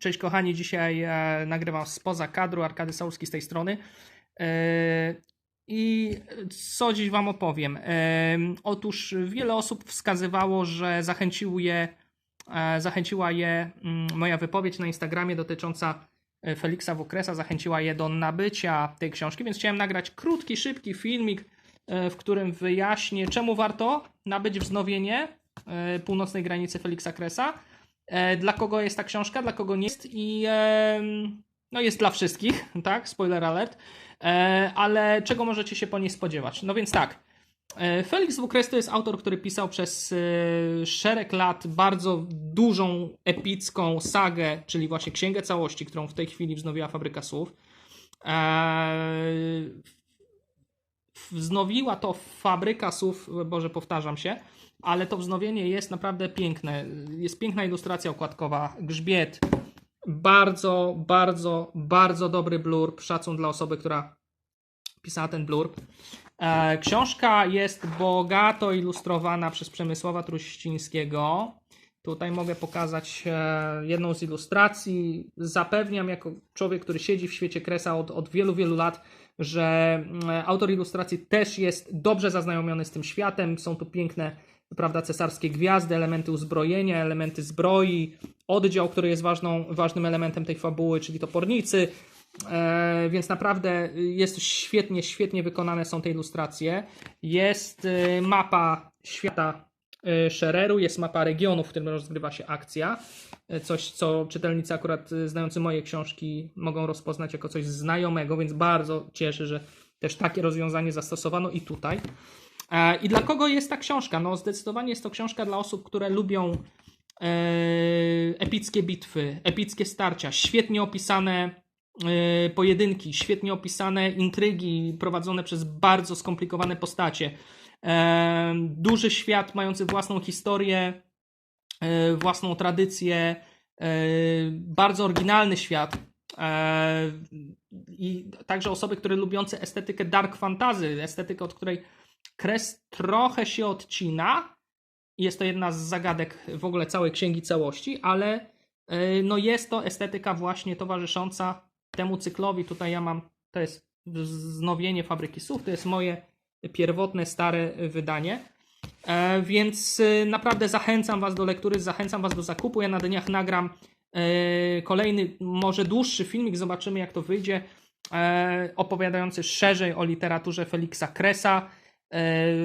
Cześć kochani, dzisiaj e, nagrywam spoza kadru, Arkady Sałowski z tej strony. E, I co dziś Wam opowiem? E, otóż wiele osób wskazywało, że zachęcił je, e, zachęciła je mm, moja wypowiedź na Instagramie dotycząca e, Feliksa Wukresa, zachęciła je do nabycia tej książki, więc chciałem nagrać krótki, szybki filmik, e, w którym wyjaśnię, czemu warto nabyć wznowienie północnej granicy Feliksa Kresa. E, Dla kogo jest ta książka, dla kogo nie jest i em, no jest dla wszystkich, tak? Spoiler alert. E, Ale czego możecie się po niej spodziewać? No więc tak. e, Felix Wukres to jest autor, który pisał przez e, szereg lat bardzo dużą, epicką sagę, czyli właśnie Księgę Całości, którą w tej chwili wznowiła Fabryka Słów. Wznowiła to Fabryka Słów, Boże powtarzam się, ale to wznowienie jest naprawdę piękne. Jest piękna ilustracja okładkowa, grzbiet, bardzo, bardzo, bardzo dobry blurb, szacun dla osoby, która pisała ten blurb. E, Książka jest bogato ilustrowana przez Przemysława Truścińskiego. Tutaj mogę pokazać e, jedną z ilustracji. Zapewniam, jako człowiek, który siedzi w świecie Kresa od, od wielu, wielu lat, że mm, autor ilustracji też jest dobrze zaznajomiony z tym światem. Są tu piękne, prawda, cesarskie gwiazdy, elementy uzbrojenia, elementy zbroi, oddział, który jest ważną, ważnym elementem tej fabuły, czyli topornicy. E, więc naprawdę jest świetnie, świetnie wykonane są te ilustracje. Jest e, mapa świata e, Schereru, jest mapa regionu, w którym rozgrywa się akcja. E, Coś, co czytelnicy akurat e, znający moje książki mogą rozpoznać jako coś znajomego, więc bardzo cieszę, że też takie rozwiązanie zastosowano i tutaj. E, I dla kogo jest ta książka? No zdecydowanie jest to książka dla osób, które lubią e, epickie bitwy, epickie starcia, świetnie opisane e, pojedynki, świetnie opisane intrygi prowadzone przez bardzo skomplikowane postacie. E, duży świat mający własną historię, e, własną tradycję, e, bardzo oryginalny świat. E, I także osoby, które lubiące estetykę dark fantasy, estetykę, od której kres trochę się odcina. Jest to jedna z zagadek w ogóle całej księgi całości, ale e, no jest to estetyka właśnie towarzysząca temu cyklowi. Tutaj ja mam, to jest wznowienie Fabryki Słów, to jest moje pierwotne, stare wydanie. E, Więc e, naprawdę zachęcam Was do lektury, zachęcam Was do zakupu. Ja na dniach nagram e, kolejny, może dłuższy filmik, zobaczymy jak to wyjdzie, e, opowiadający szerzej o literaturze Feliksa Kresa,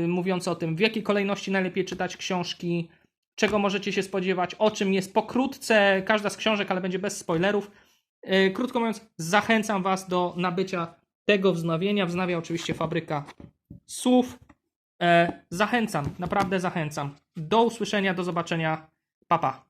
mówiący o tym, w jakiej kolejności najlepiej czytać książki, czego możecie się spodziewać, o czym jest pokrótce każda z książek, ale będzie bez spoilerów. E, Krótko mówiąc, zachęcam Was do nabycia tego wznowienia. Wznawia oczywiście fabryka słów. E, Zachęcam, naprawdę zachęcam. Do usłyszenia, do zobaczenia. Papa. Pa.